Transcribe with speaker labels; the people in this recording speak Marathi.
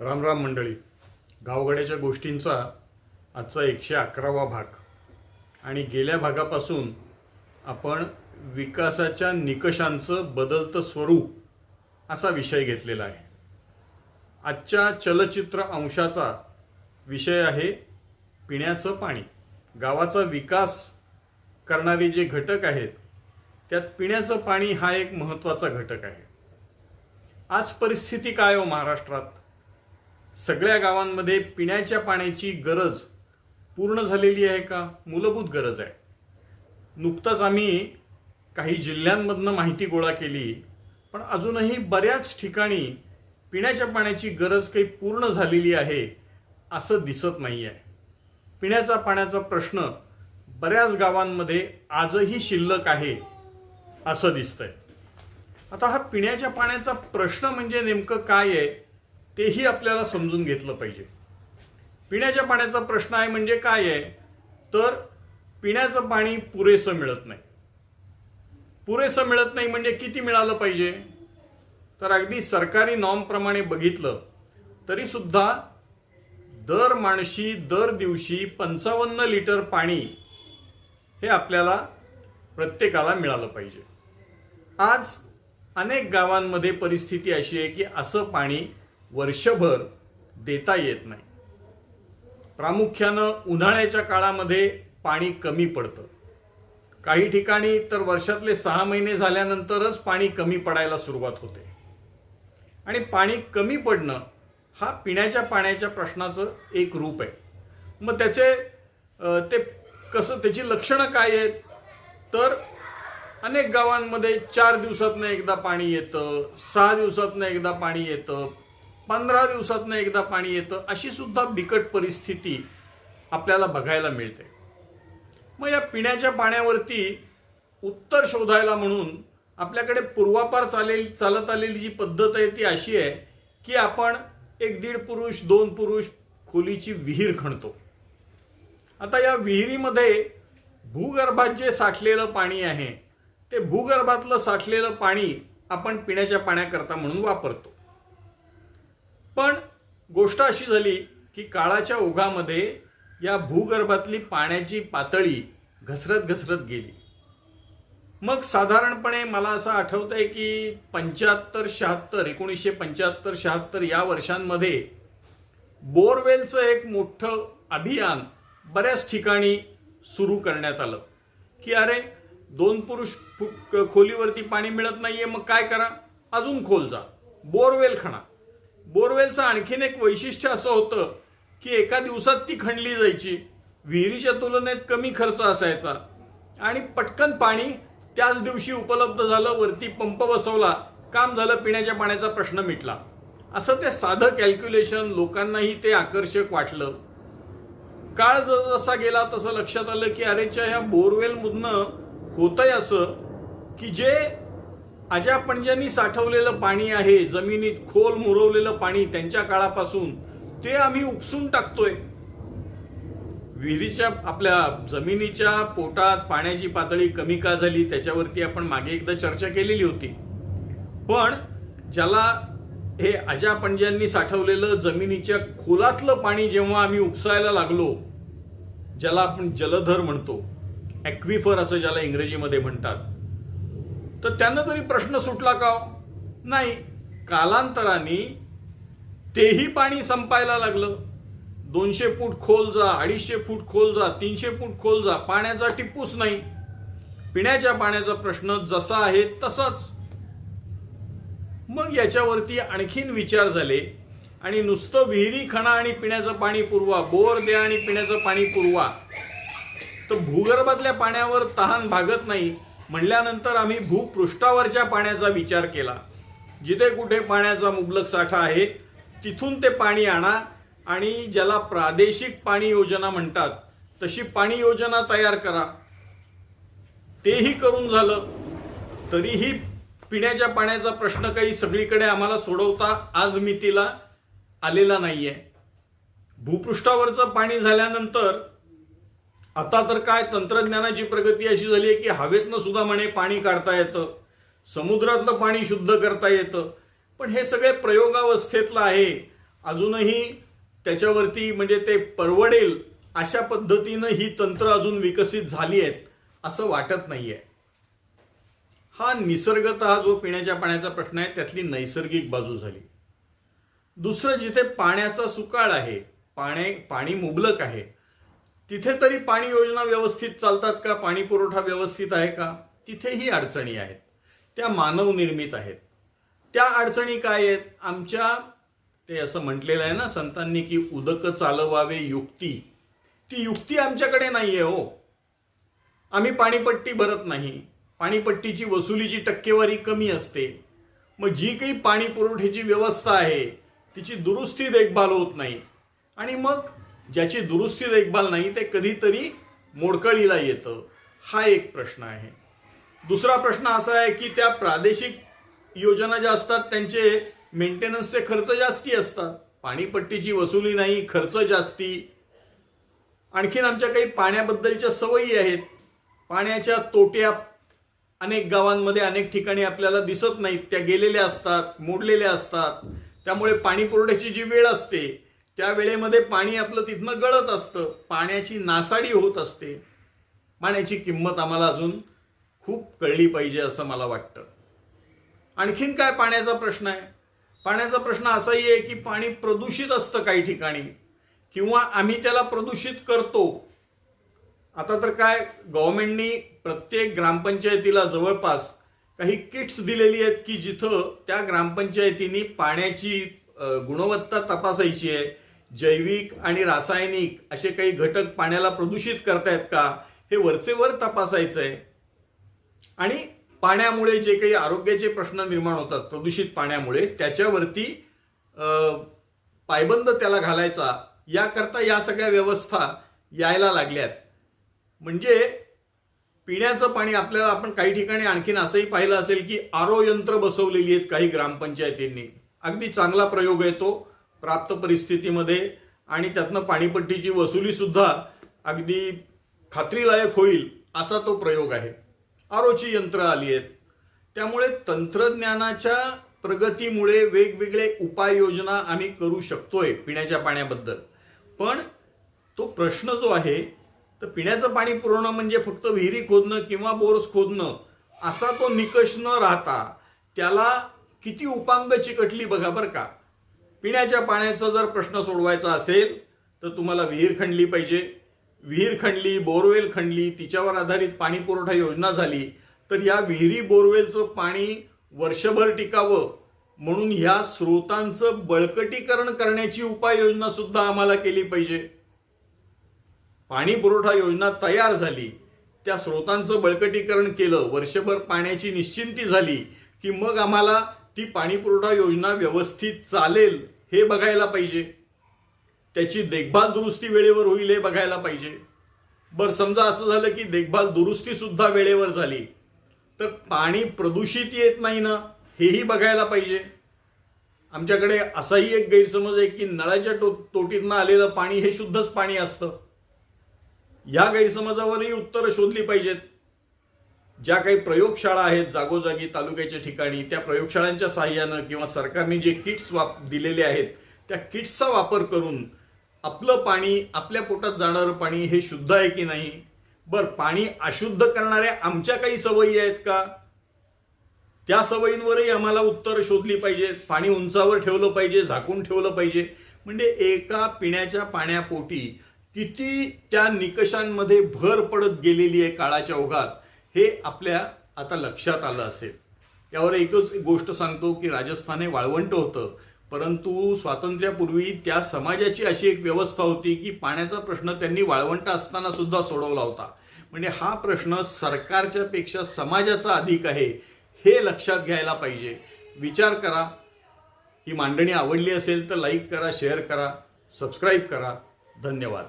Speaker 1: राम राम मंडळी गावगड्याच्या गोष्टींचा आजचा एकशे अकरावा भाग. आणि गेल्या भागापासून आपण विकासाच्या निकषांचं बदलतं स्वरूप असा विषय घेतलेला आहे. आजच्या चलचित्र अंशाचा विषय आहे पिण्याचं पाणी. गावाचा विकास करणारे जे घटक आहेत त्यात पिण्याचं पाणी हा एक महत्त्वाचा घटक आहे. आज परिस्थिती काय हो महाराष्ट्रात? सगळ्या गावांमध्ये पिण्याच्या पाण्याची गरज पूर्ण झालेली आहे का? मूलभूत गरज आहे. नुकताच आम्ही काही जिल्ह्यांमधनं माहिती गोळा केली पण अजूनही बऱ्याच ठिकाणी पिण्याच्या पाण्याची गरज काही पूर्ण झालेली आहे असं दिसत नाही आहे पिण्याचा पाण्याचा प्रश्न बऱ्याच गावांमध्ये आजही शिल्लक आहे असं दिसतंय. आता हा पिण्याच्या पाण्याचा प्रश्न म्हणजे नेमकं काय आहे? तेही आपल्याला समजून घेतलं पाहिजे. पिण्याच्या पाण्याचा प्रश्न आहे म्हणजे काय आहे? तर पिण्याचं पाणी पुरेसं मिळत नाही. पुरेसं मिळत नाही म्हणजे किती मिळालं पाहिजे? तर अगदी सरकारी नॉर्मप्रमाणे बघितलं तरीसुद्धा दर माणशी दर दिवशी पंचावन्न लिटर पाणी हे आपल्याला प्रत्येकाला मिळालं पाहिजे. आज अनेक गावांमध्ये परिस्थिती अशी आहे की असं पाणी वर्षभर देता येत नाही. प्रामुख्यानं उन्हाळ्याच्या काळामध्ये पाणी कमी पडतं. काही ठिकाणी तर वर्षातले सहा महिने झाल्यानंतरच पाणी कमी पडायला सुरुवात होते. आणि पाणी कमी पडणं हा पिण्याच्या पाण्याच्या प्रश्नाचं एक रूप आहे. मग त्याचे ते कसं त्याची लक्षणं काय आहेत? तर अनेक गावांमध्ये चार दिवसातनं एकदा पाणी येतं सहा दिवसातनं एकदा पाणी येतं पंधरा दिवसातनं एकदा पाणी येतं अशी सुद्धा बिकट परिस्थिती आपल्याला बघायला मिळते. मग या पिण्याच्या पाण्यावरती उत्तर शोधायला म्हणून आपल्याकडे पूर्वापार चालेल चालत आलेली जी पद्धत आहे ती अशी आहे की आपण एक दीड पुरुष दोन पुरुष खोलीची विहीर खणतो. आता या विहिरीमध्ये भूगर्भात जे साठलेलं पाणी आहे ते भूगर्भातलं साठलेलं पाणी आपण पिण्याच्या पाण्याकरता म्हणून वापरतो. पण गोष्ट अशी झाली की काळाच्या ओघामध्ये या भूगर्भातली पाण्याची पातळी घसरत घसरत गेली. मग साधारणपणे मला असं आठवत आहे की पंच्याहत्तर शहात्तर एकोणीसशे पंच्याहत्तर शहात्तर या वर्षांमध्ये बोरवेलचं एक मोठं अभियान बऱ्याच ठिकाणी सुरू करण्यात आलं की अरे दोन पुरुष खोलीवरती पाणी मिळत नाहीये मग काय करा? अजून खोल जा. बोरवेल खणा. बोरवेलचं आणखीन एक वैशिष्ट्य असं होतं की एका दिवसात ती खणली जायची. विहिरीच्या तुलनेत कमी खर्च असायचा. आणि पटकन पाणी त्याच दिवशी उपलब्ध झालं वरती पंप बसवला काम झालं पिण्याच्या पाण्याचा प्रश्न मिटला. असं ते साधं कॅल्क्युलेशन लोकांनाही ते आकर्षक वाटलं. काळ जसा गेला तसं लक्षात आलं की अरेच्या ह्या बोरवेलमधनं होतंय असं की जे आजा पंजांनी साठवलेलं पाणी आहे जमिनीत खोल मुरवलेलं पाणी त्यांच्या काळापासून ते आम्ही उपसून टाकतोय. विहिरीच्या आपल्या जमिनीच्या पोटात पाण्याची पातळी कमी का झाली त्याच्यावरती आपण मागे एकदा चर्चा केलेली होती. पण ज्याला हे अजा पंजांनी साठवलेलं जमिनीच्या खोलातलं पाणी जेव्हा आम्ही उपसायला लागलो ज्याला आपण जलधर म्हणतो ॲक्विफर असं ज्याला इंग्रजीमध्ये म्हणतात तर त्यांना तरी प्रश्न सुटला का हो? नाही. कालांतराने तेही पाणी संपायला लागलं. दोनशे फूट खोल जा अडीचशे फूट खोल जा तीनशे फूट खोल जा पाण्याचा टिपूस नाही. पिण्याच्या पाण्याचा प्रश्न जसा आहे तसाच. मग याच्यावरती आणखीन विचार झाले आणि नुसतं विहिरी खणा आणि पिण्याचं पाणी पुरवा बोर द्या आणि पिण्याचं पाणी पुरवा. तर भूगर्भातल्या पाण्यावर तहान भागत नाही. म्हणल्यानंतर आम्ही भूपृष्ठावरच्या पाण्याचा विचार केला. जिथे कुठे पाण्याचा मुबलक साठा आहे तिथून ते पाणी आणा आणि ज्याला प्रादेशिक पाणी योजना म्हणतात तशी पाणी योजना तयार करा. तेही करून झालं. तरीही पिण्याच्या पाण्याचा प्रश्न काही सगळीकडे आम्हाला सोडवता आज मितीला आलेला नाही आहे भूपृष्ठावरचं पाणी झाल्यानंतर आता तर काय तंत्रज्ञानाची प्रगती अशी झाली आहे की हवेतनं सुद्धा म्हणे पाणी काढता येतं समुद्रातलं पाणी शुद्ध करता येतं. पण हे सगळे प्रयोगावस्थेतलं आहे. अजूनही त्याच्यावरती म्हणजे ते परवडेल अशा पद्धतीनं ही तंत्र अजून विकसित झाली आहेत असं वाटत नाहीये. हा निसर्गत जो पिण्याच्या पाण्याचा प्रश्न आहे त्यातली नैसर्गिक बाजू झाली. दुसरं जिथे पाण्याचा सुकाळ आहे पाणी पाणी मुबलक आहे तिथे तरी पाणी योजना व्यवस्थित चालतात का? पाणी पुरवठा व्यवस्थित आहे का? तिथेही अडचणी आहेत. त्या मानवनिर्मित आहेत. त्या अडचणी काय आहेत? आमच्या ते असं म्हटलेलं आहे ना संतांनी की उदक चालवावे युक्ती. ती युक्ती आमच्याकडे नाही आहे हो. आम्ही पाणीपट्टी भरत नाही. पाणीपट्टीची वसुलीची टक्केवारी कमी असते. मग जी काही पाणी पुरवठ्याची व्यवस्था आहे तिची दुरुस्ती देखभाल होत नाही. आणि मग ज्याची दुरुस्ती देखभाल नाही ते कधीतरी मोडकळीला येतं. हा एक प्रश्न आहे. दुसरा प्रश्न असा आहे की त्या प्रादेशिक योजना ज्या असतात त्यांचे मेंटेनन्सचे खर्च जास्ती असतात. पाणीपट्टीची वसुली नाही खर्च जास्ती. आणखीन आमच्या काही पाण्याबद्दलच्या सवयी आहेत. पाण्याच्या तोट्या अनेक गावांमध्ये अनेक ठिकाणी आपल्याला दिसत नाहीत. त्या गेलेल्या असतात मोडलेल्या असतात. त्यामुळे पाणी पुरवठ्याची जी वेळ असते त्या वेळेमध्ये पाणी आपलं तिथनं गळत असतं. पाण्याची नासाडी होत असते. पाण्याची किंमत आम्हाला अजून खूप कळली पाहिजे असं मला वाटतं. आणखीन काय पाण्याचा प्रश्न आहे? पाण्याचा प्रश्न असाही आहे की पाणी प्रदूषित असतं काही ठिकाणी किंवा आम्ही त्याला प्रदूषित करतो. आता तर काय गव्हर्मेंटनी प्रत्येक ग्रामपंचायतीला जवळपास काही किट्स दिलेली आहेत की जिथं त्या ग्रामपंचायतीनी पाण्याची गुणवत्ता तपासायची आहे. जैविक आणि रासायनिक असे काही घटक पाण्याला प्रदूषित करतायत का हे वरचे वर तपासायचं आहे आणि पाण्यामुळे जे काही आरोग्याचे प्रश्न निर्माण होतात प्रदूषित पाण्यामुळे त्याच्यावरती पायबंद त्याला घालायचा याकरता या सगळ्या व्यवस्था यायला लागल्यात. म्हणजे पिण्याचं पाणी आपल्याला आपण काही ठिकाणी आणखीन असंही पाहिलं असेल की आरो यंत्र बसवलेली आहेत काही ग्रामपंचायतींनी. अगदी चांगला प्रयोग आहे तो. प्राप्त परिस्थितीमध्ये आणि त्यातनं पाणीपट्टीची वसुलीसुद्धा अगदी खात्रीलायक होईल असा तो प्रयोग आहे. आरोची यंत्र आली आहेत. त्यामुळे तंत्रज्ञानाच्या प्रगतीमुळे वेगवेगळे उपाययोजना आम्ही करू शकतोय पिण्याच्या पाण्याबद्दल. पण तो प्रश्न जो आहे तर पिण्याचं पाणी पुरवणं म्हणजे फक्त विहिरी खोदणं किंवा बोर्स खोदणं असा तो निकष न राहता त्याला किती उपांग चिकटली बघा बरं का. पिण्याच्या पाण्याचा जर प्रश्न सोडवायचा असेल तर तुम्हाला विहीर खणली पाहिजे. विहीर खणली बोरवेल खणली तिच्यावर आधारित पाणी पुरवठा योजना झाली तर या विहिरी बोरवेलचं पाणी वर्षभर टिकावं म्हणून ह्या स्रोतांचं बळकटीकरण करण्याची उपाययोजना सुद्धा आम्हाला केली पाहिजे. पाणी पुरवठा योजना तयार झाली त्या स्रोतांचं बळकटीकरण केलं वर्षभर पाण्याची निश्चिंती झाली की मग आम्हाला ती पाणीपुरवठा योजना व्यवस्थित चालेल हे बघायला पाहिजे. त्याची देखभाल दुरुस्ती वेळेवर होईल हे बघायला पाहिजे. बरं समजा असं झालं की देखभाल दुरुस्तीसुद्धा वेळेवर झाली तर पाणी प्रदूषित येत नाही ना हेही बघायला पाहिजे. आमच्याकडे असाही एक गैरसमज आहे की नळाच्या टो तोटीतनं आलेलं पाणी हे शुद्धच पाणी असतं. या गैरसमजावरही उत्तरं शोधली पाहिजेत. ज्या काही प्रयोगशाळा आहेत जागोजागी तालुक्याच्या ठिकाणी त्या प्रयोगशाळांच्या साहाय्यानं किंवा सरकारने जे किट्स वाप दिलेले आहेत त्या किट्सचा वापर करून आपलं पाणी आपल्या पोटात जाणारं पाणी हे शुद्ध आहे की नाही? बर पाणी अशुद्ध करणाऱ्या आमच्या काही सवयी आहेत का? त्या सवयींवरही आम्हाला उत्तर शोधली पाहिजेत पाणी उंचावर ठेवलं पाहिजे झाकून ठेवलं पाहिजे. म्हणजे एका पिण्याच्या पाण्यापोटी किती त्या निकषांमध्ये भर पडत गेलेली आहे काळाच्या ओघात. हे आपल्या आता लक्षात आलं असेल. यावर एकच गोष्ट सांगतो की राजस्थान हे वाळवंट होतं. परंतु स्वातंत्र्यापूर्वी त्या समाजाची अशी एक व्यवस्था होती की पाण्याचा प्रश्न त्यांनी वाळवंट असताना सुद्धा सोडवला होता. म्हणजे हा प्रश्न सरकारच्या पेक्षा समाजाचा अधिक आहे हे लक्षात घ्यायला पाहिजे. विचार करा. ही मांडणी आवडली असेल तर लाईक करा शेअर करा सबस्क्राईब करा. धन्यवाद.